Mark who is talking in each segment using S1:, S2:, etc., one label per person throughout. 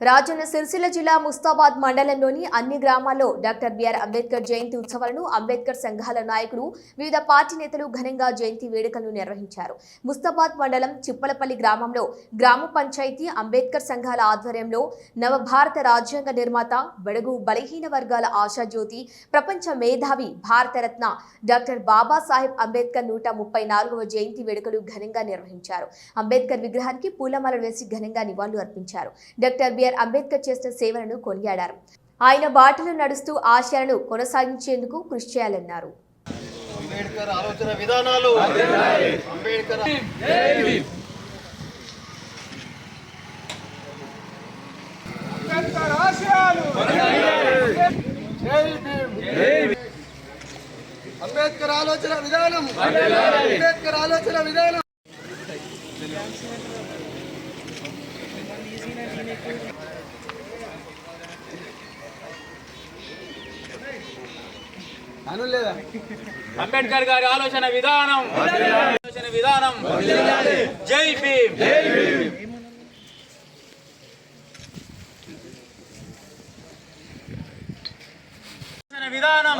S1: రాజన్న సిరిసిల్ల జిల్లా ముస్తాబాద్ మండలంలోని అన్ని గ్రామాల్లో డాక్టర్ బిఆర్ అంబేద్కర్ జయంతి ఉత్సవాలను అంబేద్కర్ సంఘాల నాయకులు వివిధ పార్టీ నేతలు ఘనంగా జయంతి వేడుకలను నిర్వహించారు. ముస్తాబాద్ మండలం చిప్పలపల్లి గ్రామంలో గ్రామ పంచాయతీ అంబేద్కర్ సంఘాల ఆధ్వర్యంలో నవభారత రాజ్యాంగ నిర్మాత బడుగు బలహీన వర్గాల ఆశాజ్యోతి ప్రపంచ మేధావి భారతరత్న డాక్టర్ బాబాసాహెబ్ అంబేద్కర్ నూట ముప్పై నాలుగవ జయంతి వేడుకలు ఘనంగా నిర్వహించారు. అంబేద్కర్ విగ్రహానికి పూలమాలలు వేసి ఘనంగా నివాళులు అర్పించారు. డాక్టర్ బిఆర్ అంబేద్కర్ చేసిన సేవలను కొనియాడారు. ఆయన బాటలో నడుస్తూ ఆశయాలను కొనసాగించేందుకు కృషి చేయాలన్నారు.
S2: అంబేద్కర్ ఆలోచన విధానాలు. అంబేద్కర్
S3: అంబేద్కర్ ఆశయాలు.
S2: జై భీమ్. అంబేద్కర్ ఆలోచన విధానం. అంబేద్కర్ ఆలోచన విధానం.
S3: అంబేద్కర్ గారి ఆలోచన విధానం. ఆలోచన విధానం. జై భీమ్. ఆలోచన విధానం.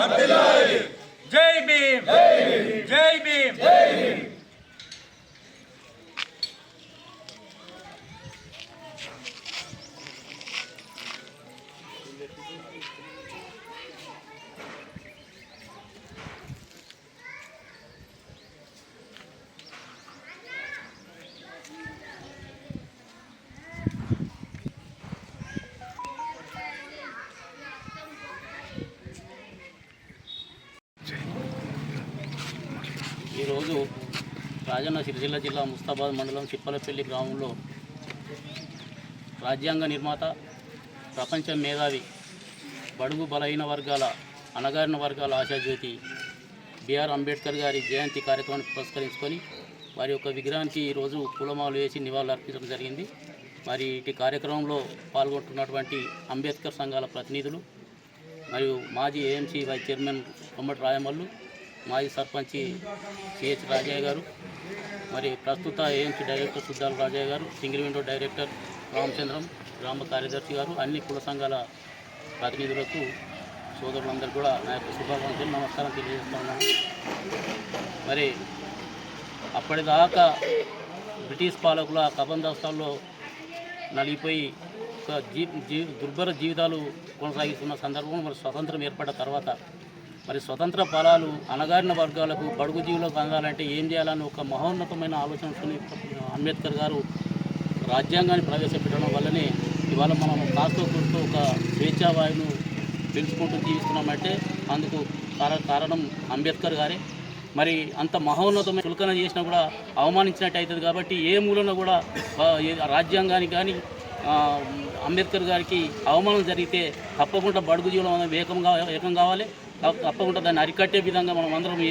S3: జై భీమ్. జై భీమ్.
S4: ఈరోజు రాజన్న సిరిసిల్ల జిల్లా ముస్తాబాద్ మండలం చిప్పలపల్లి గ్రామంలో రాజ్యాంగ నిర్మాత ప్రపంచ మేధావి బడుగు బలహీన వర్గాల అణగారిన వర్గాల ఆశాజ్యోతి బిఆర్ అంబేద్కర్ గారి జయంతి కార్యక్రమాన్ని పురస్కరించుకొని వారి యొక్క విగ్రహానికి ఈరోజు పూలమాలు వేసి నివాళులు అర్పించడం జరిగింది. మరి ఇటు కార్యక్రమంలో పాల్గొంటున్నటువంటి అంబేద్కర్ సంఘాల ప్రతినిధులు మరియు మాజీ AMC vice chairman Kommati Rayamallu మాజీ సర్పంచి సిహెచ్ రాజయ్య గారు మరి ప్రస్తుత ఏఎంసీ డైరెక్టర్ సుద్దాల రాజయ్య గారు సింగిల్ విండో డైరెక్టర్ రామచంద్రం గ్రామ కార్యదర్శి గారు అన్ని కుల సంఘాల ప్రతినిధులకు సోదరులందరూ కూడా నా యొక్క శుభాకాంక్షలు నమస్కారం తెలియజేస్తున్నాను మరి అప్పటిదాకా బ్రిటిష్ పాలకుల కబందాస్తాల్లో నలిగిపోయి ఒక జీ జీ దుర్భర జీవితాలు కొనసాగిస్తున్న సందర్భం మరి స్వతంత్రం ఏర్పడ్డ తర్వాత మరి స్వతంత్ర ఫలాలు అణగారిన వర్గాలకు బడుగు జీవులకు అందాలంటే ఏం చేయాలని ఒక మహోన్నతమైన ఆలోచనతోని అంబేద్కర్ గారు రాజ్యాంగాన్ని ప్రవేశపెట్టడం వల్లనే ఇవాళ మనం కాస్తో కూర్చో ఒక స్వేచ్ఛావాయును పెంచుకుంటూ జీవిస్తున్నామంటే అందుకు కార- కారణం అంబేద్కర్ గారే. మరి అంత మహోన్నతమైన చులకన చేసినా కూడా అవమానించినట్టు అవుతుంది కాబట్టి ఏ మూలన కూడా రాజ్యాంగానికి కానీ అంబేద్కర్ గారికి అవమానం జరిగితే తప్పకుండా బడుగు జీవనం వేగంగా ఏకం కావాలి. తప్పకుండా దాన్ని అరికట్టే విధంగా మనం అందరం ఏ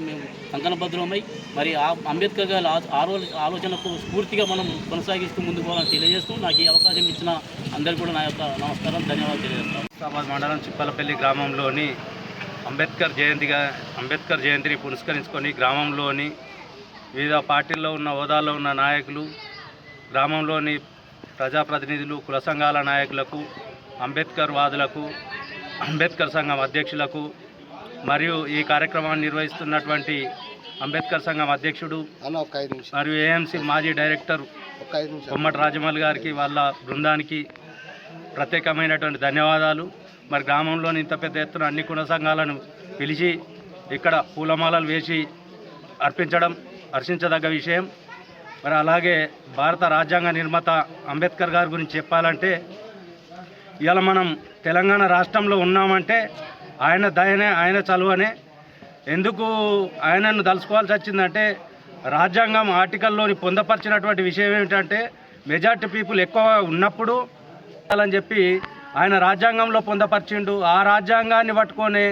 S4: మేము కంకణబద్ధమై మరి ఆ అంబేద్కర్ గారి ఆ- ఆలోచనకు స్ఫూర్తిగా మనం కొనసాగిస్తూ ముందుకు పోవాలని తెలియజేస్తూ నాకు ఈ అవకాశం ఇచ్చిన అందరికీ కూడా నా యొక్క నమస్కారం ధన్యవాదాలు తెలియజేస్తాను.
S5: హుస్నాబాద్ మండలం చిప్పలపల్లి గ్రామంలోని అంబేద్కర్ జయంతిగా అంబేద్కర్ జయంతిని పురస్కరించుకొని గ్రామంలోని వివిధ పార్టీల్లో ఉన్న హోదాల్లో ఉన్న నాయకులు గ్రామంలోని ప్రజాప్రతినిధులు కుల సంఘాల నాయకులకు అంబేద్కర్ వాదులకు అంబేద్కర్ సంఘం అధ్యక్షులకు మరియు ఈ కార్యక్రమాన్ని నిర్వహిస్తున్నటువంటి అంబేద్కర్ సంఘం అధ్యక్షుడు మరియు ఏఎంసీ మాజీ డైరెక్టర్ కొమ్మటి రాజమౌళి గారికి వాళ్ళ బృందానికి ప్రత్యేకమైనటువంటి ధన్యవాదాలు. మరి గ్రామంలోని ఇంత పెద్ద ఎత్తున అన్ని కుల సంఘాలను పిలిచి ఇక్కడ పూలమాలలు వేసి అర్పించడం హర్షించదగ్గ విషయం. మరి అలాగే భారత రాజ్యాంగ నిర్మాత అంబేద్కర్ గారి గురించి చెప్పాలంటే ఇలా మనం తెలంగాణ రాష్ట్రంలో ఉన్నామంటే ఆయన దయనే ఆయన చలువనే. ఎందుకు ఆయనను దలుచుకోవాల్సి వచ్చిందంటే రాజ్యాంగం ఆర్టికల్లోని పొందపరిచినటువంటి విషయం ఏమిటంటే మెజార్టీ పీపుల్ ఎక్కువ ఉన్నప్పుడు అని చెప్పి ఆయన రాజ్యాంగంలో పొందపరిచిండు. ఆ రాజ్యాంగాన్ని పట్టుకొని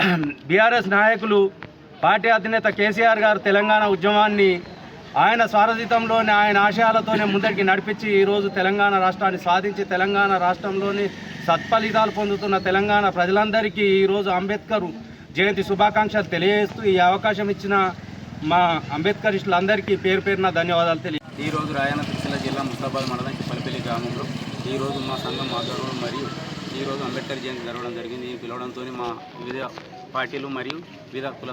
S5: బీఆర్ఎస్ నాయకులు పార్టీ అధినేత కేసీఆర్ గారు తెలంగాణ ఉద్యమాన్ని ఆయన స్వారథితంలోని ఆయన ఆశయాలతోనే ముందరికి నడిపించి ఈరోజు తెలంగాణ రాష్ట్రాన్ని సాధించి తెలంగాణ రాష్ట్రంలోని సత్ఫలితాలు పొందుతున్న తెలంగాణ ప్రజలందరికీ ఈరోజు అంబేద్కర్ జయంతి శుభాకాంక్షలు తెలియజేస్తూ ఈ అవకాశం ఇచ్చిన మా అంబేద్కరిస్టులందరికీ పేరు పేరున ధన్యవాదాలు తెలియ
S4: ఈరోజు రాయన సిరిసిల్ల జిల్లా ముస్తాబాద్ మండలం చిప్పలపల్లి గ్రామంలో
S6: ఈరోజు మా సంఘం ఆధ్వర్యంలో మరియు ఈరోజు అంబేద్కర్ జయంతి జరగడం జరిగింది. ఈ పిలవడంతో మా వివిధ పార్టీలు మరియు వివిధ కుల